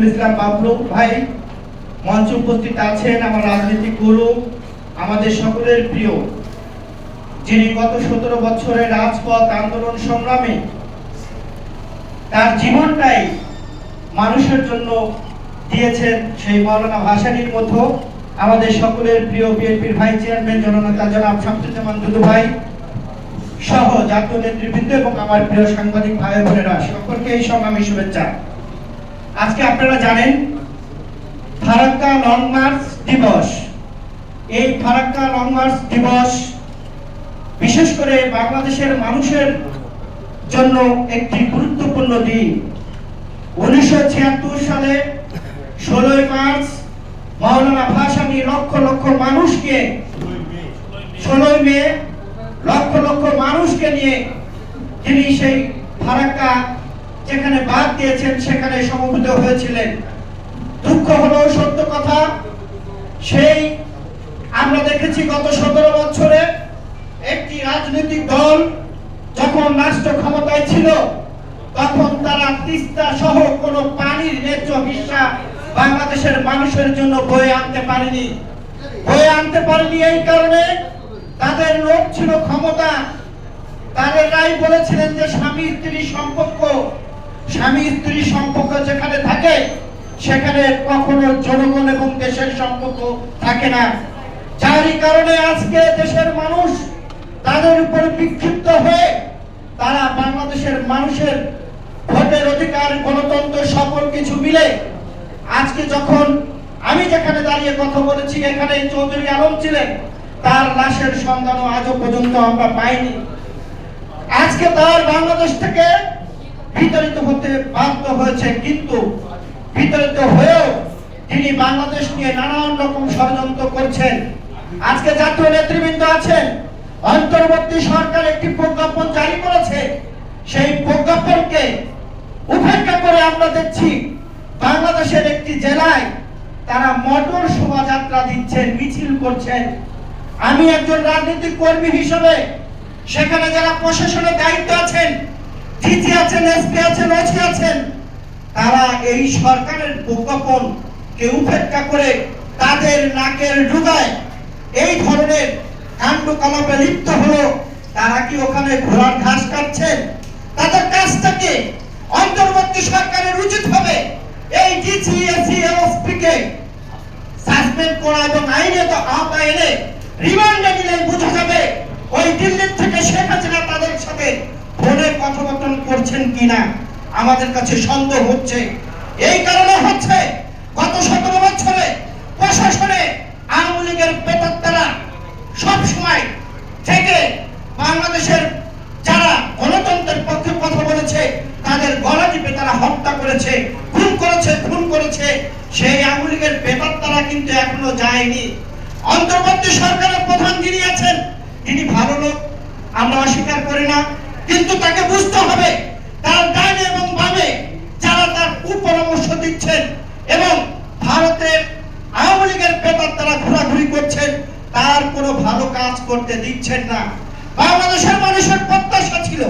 রফিকুল ইসলাম বাবলু, ভাই, মঞ্চে উপস্থিত আছেন আমার রাজনৈতিক গুরু, আমাদের সকলের প্রিয়, যিনি গত সতেরো বছরের রাজপথ আন্দোলন সংগ্রামে তার জীবনটাই মানুষের জন্য দিয়েছেন সেই মৌলানা ভাসানির মতো আমাদের সকলের প্রিয় বিএনপির ভাইস চেয়ারম্যান জননেতা জনাব শামসুজ্জামান দুদু ভাই সহ জাতীয় নেতৃবৃন্দ এবং আমার প্রিয় সাংবাদিক ভাই বোনেরা, সকলকে এই সংগ্রামী শুভেচ্ছা। আজকে আপনারা জানেন, ফারাক্কা লং মার্চ দিবস। এই ফারাক্কা লং মার্চ দিবস বিশেষ করে বাংলাদেশের মানুষের জন্য একটি গুরুত্বপূর্ণ দিন। উনিশশো ছিয়াত্তর সালে ষোলোই মার্চ মাওলানা ভাসানী লক্ষ লক্ষ মানুষকে, ষোলোই মে লক্ষ লক্ষ মানুষকে নিয়ে তিনি সেই ফারাক্কা যেখানে দিয়েছেন, সেখানে সমবেত হয়েছিলেন। দুঃখ হলো সত্য কথা। সেই আমরা দেখেছি গত সতেরো বছরে একটি রাজনৈতিক দল যখন রাষ্ট্র ক্ষমতায় ছিল, তখন তারা তিস্তা সহ কোনো পানির ন্যায্য হিসা বাংলাদেশের মানুষের জন্য বয়ে আনতে পারেনি। বয়ে আনতে পারেনি এই কারণে তাদের লোক ছিল ক্ষমতা। তাদের রাই বলেছিলেন যে স্বামী স্ত্রী সম্পর্ক স্বামী স্ত্রী সম্পর্ক যেখানে থাকে, সেখানে কখনো জনগণ এবং দেশের সম্পর্ক থাকে না। যারই কারণে আজকে দেশের মানুষ তাদের উপর বিক্ষিপ্ত হয়ে তারা বাংলাদেশের মানুষের ভোটের অধিকার, গণতন্ত্র সকল কিছু মিলে আজকে যখন আমি যেখানে দাঁড়িয়ে কথা বলেছি, এখানে চৌধুরী আলম ছিলেন, তার লাশের সন্ধানও আজও পর্যন্ত আমরা পাইনি। আজকে তার বাংলাদেশ বিতাড়িত হতে বাধ্য হয়েছে, কিন্তু বিতাড়িত হয়েও তিনি বাংলাদেশ নিয়ে নানান রকম ষড়যন্ত্র করছেন। আজকে জাতীয় নেতৃবৃন্দ আছেন, অন্তর্বর্তী সরকার একটি প্রজ্ঞাপন জারি করেছে। সেই প্রজ্ঞাপনকে উপেক্ষা করে আমরা দেখছি, বাংলাদেশের একটি জেলায় তারা মটর শোভাযাত্রা দিচ্ছেন, মিছিল করছেন। আমি একজন রাজনৈতিক কর্মী হিসেবে, সেখানে যারা প্রশাসনের দায়িত্ব আছেন ডিজি আছেন, এসপি আছেন, ওসি আছেন, তারা এই সরকারের প্রজ্ঞাপন কে উপেক্ষা করে তাদের নাকের ডুগায় এই ধরনের কাণ্ডকলাপে লিপ্ত হলো, তারা কি ওখানে ঘোড়ার ঘাস কাটছেন? তাদের কাজটাকে অন্তর্বর্তী সরকারের উচিত হবে এই ডিজি এসি এসপি কে সাসপেন্ড করা এবং আইনে তো আওতায় এনে রিমান্ডে নিলে বোঝা যাবে, ওই দিল্লির থেকে শেখ হাসিনা তাদের সাথে ফোনে কথোপকথন করছেন কিনা আমাদের কাছে সন্দেহ হচ্ছে। এই কারণে হচ্ছে গত সতেরো বছরে প্রশাসনে আওয়ামী লীগের পেতাত্তারা সব সময় থেকে বাংলাদেশের যারা গণতন্ত্রের পক্ষে কথা বলেছে, তাদের গলা টিপে তারা হত্যা করেছে, খুন করেছে খুন করেছে। সেই আওয়ামী লীগের বেপাত্তারা কিন্তু এখনও যায়নি। অন্তর্বর্তী সরকারের প্রধান যিনি আছেন, তিনি ভালো লোক, আমরা অস্বীকার করি না, কিন্তু তাকে বুঝতে হবে তার ডাইনে এবং বামে যারা তার কুপরামর্শ দিচ্ছেন এবং ভারতের আওয়ামী লীগের পেপার তারা ঘোরাঘুরি করছেন, তার কোনো ভালো কাজ করতে দিচ্ছেন না। বাংলাদেশের মানুষের প্রত্যাশা ছিল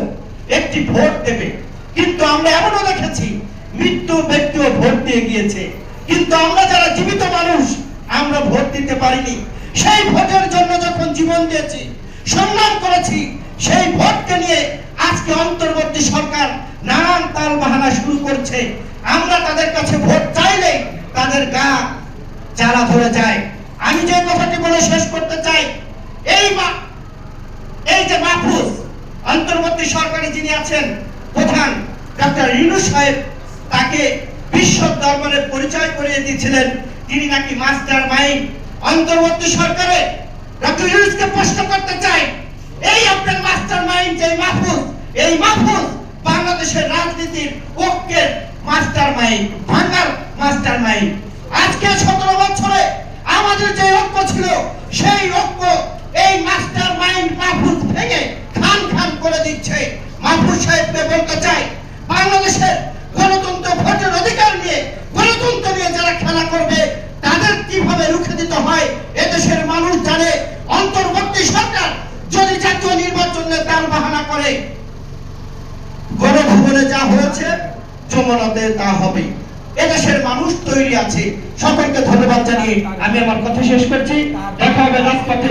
একটি ভোট দেবে। কিন্তু আমরা এমনও দেখেছি, মৃত্যু ব্যক্তিও ভোট দিয়ে গিয়েছে। কিন্তু আমরা যারা জীবিত মানুষ, আমরা ভোট দিতে পারিনি। সেই ভোটের জন্য যখন জীবন দিয়েছি, সম্মান করেছি, সেই ভোটকে নিয়ে আজকে অন্তর্বর্তী সরকার নানান তাল বাহানা শুরু করছে। আমরা তাদের কাছে ভোট চাইলে তাদের গা জ্বালা ধরে যায় আমি যে কথাটি বলে শেষ করতে চাই এই মা- এই যে মাহফুজ অন্তর্বর্তী আছেন প্রধান ডক্টর রিনু সাহেব, তাকে বিশ্ব দরবারে পরিচয় করিয়ে দিয়েছিলেন। তিনি নাকি মাস্টার মাইন্ড। অন্তর্বর্তী সরকারে ডক্টর ইউনুসকে প্রশ্ন করতে চাই, এই আপনার মাস্টার মাইন্ড যে মাহফুজ, এই মাহফুজ বাংলাদেশের রাজনীতির ঐক্যের মাস্টার মাইন্ড, ভাঙার মাস্টার মাইন্ড। আজকে সতেরো বছরে আমাদের যে ঐক্য ছিল, সেই ঐক্য এই মাস্টার মাইন্ড মাহফুজ ভেঙে খান খান করে দিচ্ছে মাহফুজ সাহেবকে বলতে চাই, বাংলাদেশের গণতন্ত্র ভোটের অধিকার নিয়ে, গণতন্ত্র নিয়ে যারা খেলা করবে, তাদের কীভাবে রুখে দিতে হয়, এদেশের মানুষ জানে। অন্তর্বর্তী সরকার যদি জাতীয় নির্বাচনে তার বাহানা করে, গণভবনে যা হয়েছে যমুনাতে তা হবে। এদেশের মানুষ তৈরি আছে। সকলকে ধন্যবাদ জানিয়ে আমি আমার কথা শেষ করছি। দেখা হবে রাজপথে।